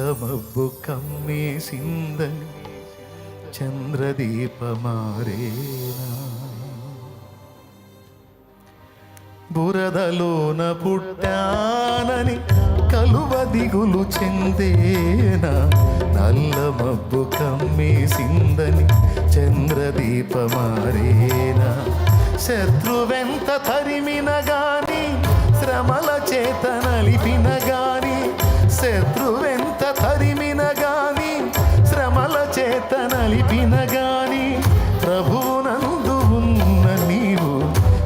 మబ్బు కమ్మేసిందని చంద్రదీపమారేనా. బురదలోన పుట్టానని కలువ దిగులు చెందేనా. నల్ల మబ్బు కమ్మేసిందని చంద్రదీపమారేనా. శత్రువెంత తరిమినగా గాని శ్రమల చేత నలిపిన గాని ప్రభునందు ఉన్న నీవు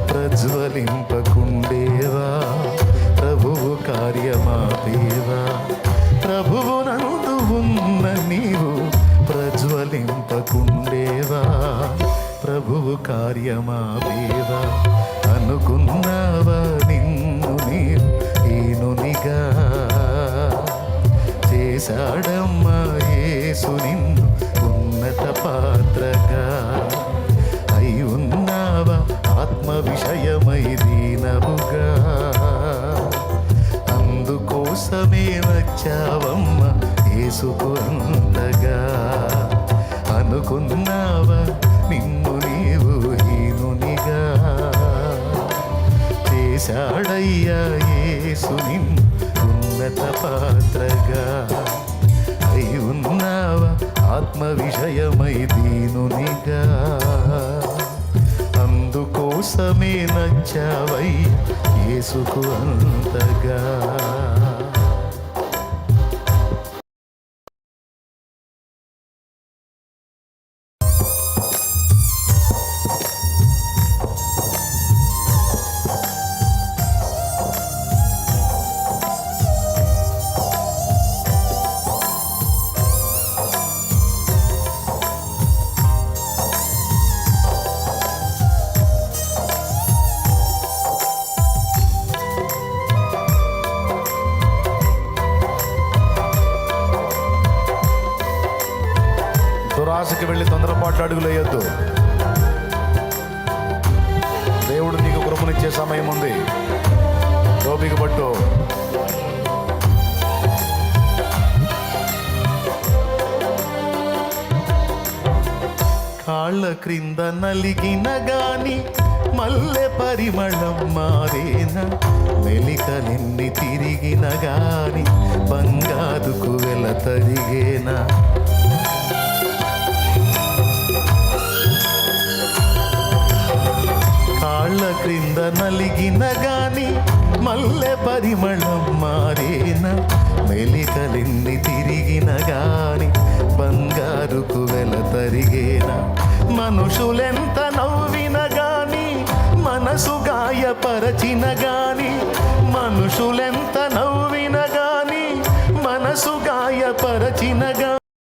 ప్రజ్వలింపకుండేవా? ప్రభువు కార్యమాదేవా ప్రభువునందు ఉన్న నీవు ప్రజ్వలింపకుండేవా? ప్రభువు కార్యమాదేవా అనుకున్నావా వచ్చావమ్మ ఏసుకు అంతగా. అనుకున్నావా నిన్ను నీవు హీనునిగా. చేశాడయ్యా ఏసు నిన్ను ఉన్నత పాత్రగా. అయి ఉన్నావా ఆత్మ విషయమై దీనునిగా. అందుకోసమే నచ్చావై యేసుకు అంతగా. ఆశకి వెళ్ళి తొందరపాటు అడుగులు వేయొద్దు దేవుడు నీకు కృపనిచ్చే సమయం ఉంది. టోపిక పట్టు. కాళ్ళ క్రింద నలిగిన గాని మల్లె పరిమళం మారేన మెలికలెన్ని తిరిగిన గాని బంగారుకు వెల తరిగేనా క్రింద నలిగిన గాని మల్లె పరిమళం మారేన మెలికలిన్ని తిరిగిన గాని బంగారుకు వెల తరిగేన మనుషులెంత నవ్విన గాని మనసు గాయపరచిన గాని మనుషులెంత నవ్విన గాని మనసు గాయపరచిన గాని